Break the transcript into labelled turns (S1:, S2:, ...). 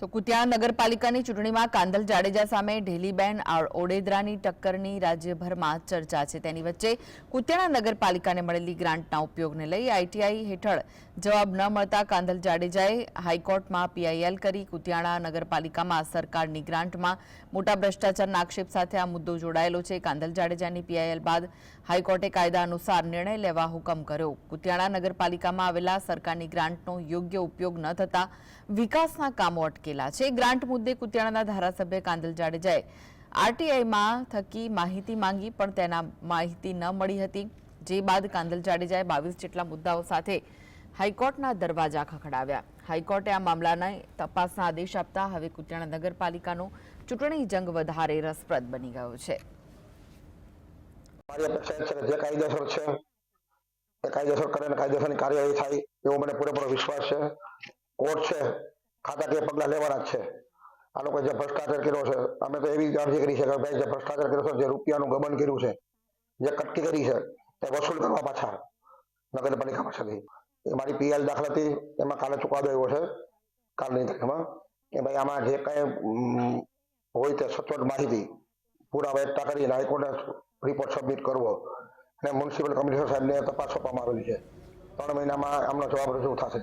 S1: તો કુતિયા નગરપાલિકાની ચૂંટણીમાં કાંધલ જાડેજા સામે ઢેલીબેન ઓડેદરાની ટક્કરની રાજ્યભરમાં ચર્ચા છે. તેની વચ્ચે કુતિયાણા નગરપાલિકાને મળેલી ગ્રાન્ટના ઉપયોગને લઈ આઈટીઆઈ હેઠળ જવાબ ન મળતા કાંધલ જાડેજાએ હાઈકોર્ટમાં પીઆઈએલ કરી કુતિયાણા નગરપાલિકામાં સરકારની ગ્રાન્ટમાં મોટા ભ્રષ્ટાચારના આક્ષેપ સાથે આ મુદ્દો જોડાયેલો છે. કાંધલ જાડેજાની પીઆઈએલ બાદ હાઈકોર્ટે કાયદા અનુસાર નિર્ણય લેવા હુકમ કર્યો. કુતિયાણા નગરપાલિકામાં આવેલા સરકારની ગ્રાન્ટનો યોગ્ય ઉપયોગ ન થતા વિકાસના કામો અટકેલા છે. ગ્રાન્ટ મુદ્દે કુતિયાણાના ધારાસભ્ય કાંદલ જાડેજાએ આરટીઆઈમાં થકી માહિતી માંગી, પણ તેના માહિતી ન મળી હતી. જે બાદ કાંદલ જાડેજાએ બાવીસ જેટલા મુદ્દાઓ સાથે હાઈકોર્ટના દરવાજા ખખડાવ્યા. હાઈકોર્ટે આ મામલાના તપાસના આદેશ આપતા હવે કુતિયાણા નગરપાલિકાનો ચૂંટણી જંગ વધારે રસપ્રદ બની ગયો છે.
S2: કાયદેસર છે કાયદેસર કરે કાર્યવાહી થાય એવો મને પૂરેપૂરો વિશ્વાસ છે. કોર્ટ છે ખાતાકીય પગલાં લેવાના જ છે. આ લોકો જે ભ્રષ્ટાચાર કર્યો છે, અમે તો એવી અરજી કરી છે કે ભાઈ જે ભ્રષ્ટાચાર કર્યો છે, જે રૂપિયાનું ગમન કર્યું છે, જે કટકી કરી છે, તે વસૂલ કરવા પાછા નગરપાલિકા પાસેથી. એ મારી પીએલ દાખલ હતી, એમાં કાલે ચુકાદો આવ્યો છે, કાલની તારીખમાં, કે ભાઈ આમાં જે કાંઈ હોય તે સચોટ માહિતી પુરાવા એકઠા કરીને હાઈકોર્ટને રિપોર્ટ સબમિટ કરવો. અને મ્યુનિસિપલ કમિશનર સાહેબને તપાસ સોંપવામાં આવેલી છે. ત્રણ મહિનામાં આમનો જવાબ રજૂ થશે.